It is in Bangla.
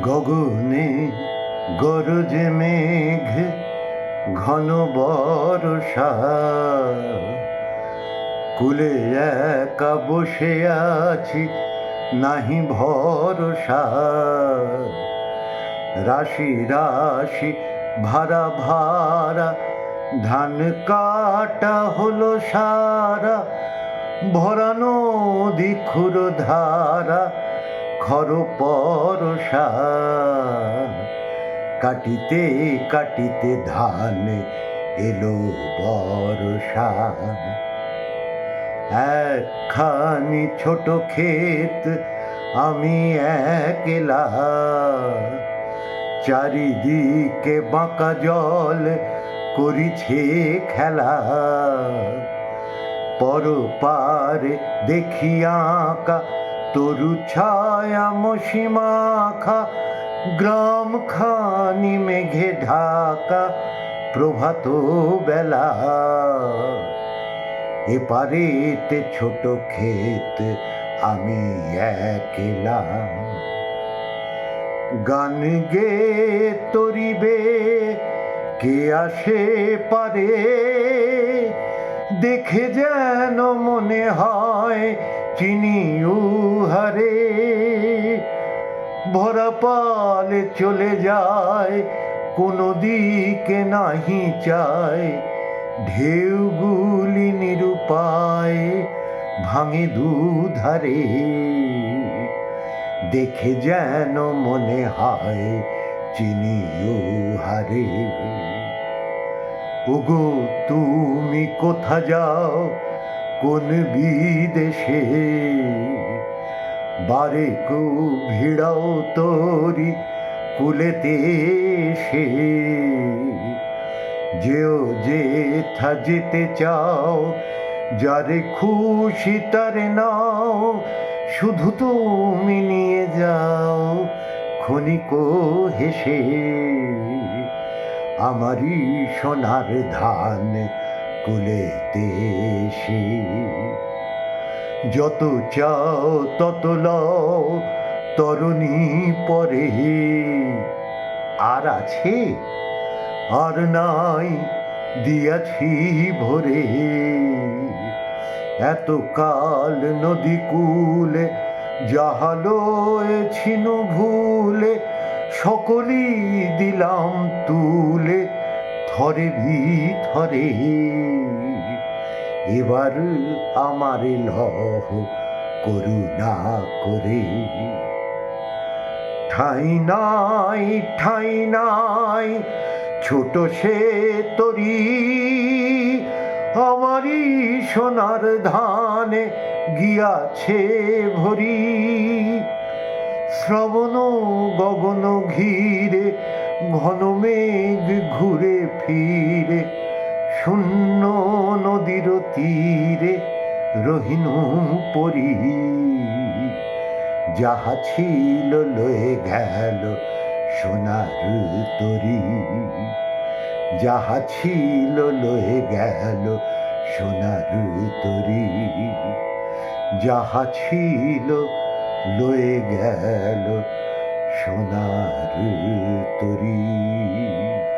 গগনে গরজে মেঘ, ঘন বরষা। কুলে একা বসে আছি, নাহি ভরসা। রাশি রাশি ভাড়া ভাড়া ধান কাটা হলো সারা ভরানো দিখুর ধারা খর পরশা। কাটিতে কাটিতে ধান এলো বর্ষা। একখানি ছোট ক্ষেত আমি একলা। চারিদিকে বাঁকা জল করিছে খেলা। পর পারে দেখি আঁকা তরু ছায়া মসীমাখা, গ্রাম খানি মেঘে ঢাকা, প্রভাত বেলা। এপারেতে ছোট ক্ষেত আমি একলা। গান গে তরিবে, কে আসে পারে? দেখে যেন মনে হয় চিনি উহারে, ভরা পালে চলে যায়, কোনো দিকে নাহি চায়। ঢেউগুলি নিরুপায় ভাঙে দুধারে। দেখে যেন মনে হয় চিনি হারে ওগো, তুমি কোথা যাও? কোন বিদেশে? বারে কু ভিড়াও তোরি কুলেতে সে যেও যেথা যেতে চাও, যারে খুশি তারে নাও, শুধু তুমি নিয়ে যাও, ক্ষণিক হেসে। আমারই সোনার ধান কুলেতে সে যত চাও তত লও, তরুণী পরে আর আছে? আর নাই, দিয়াছি ভরে এত কাল নদী কুলে যাহালো ছিল ভুলে, সকলই দিলাম তুলে। থরে থরে এবার আমার লহ করুণা করে। ঠাই নাই ঠাই নাই, ছোট সে তরি। আমারই সোনার ধানে গিয়াছে ভরি। শ্রবণ গগন ঘিরে ঘন মেঘ ঘুরে ফিরে, শূন্য নদীর তীরে রহিনু পরি। যাহা ছিল লয়ে গেল সোনার তরি। যাহা ছিল লয়ে গেল সোনার তরি। যাহা ছিল লয়ে গেল সোনার তরি।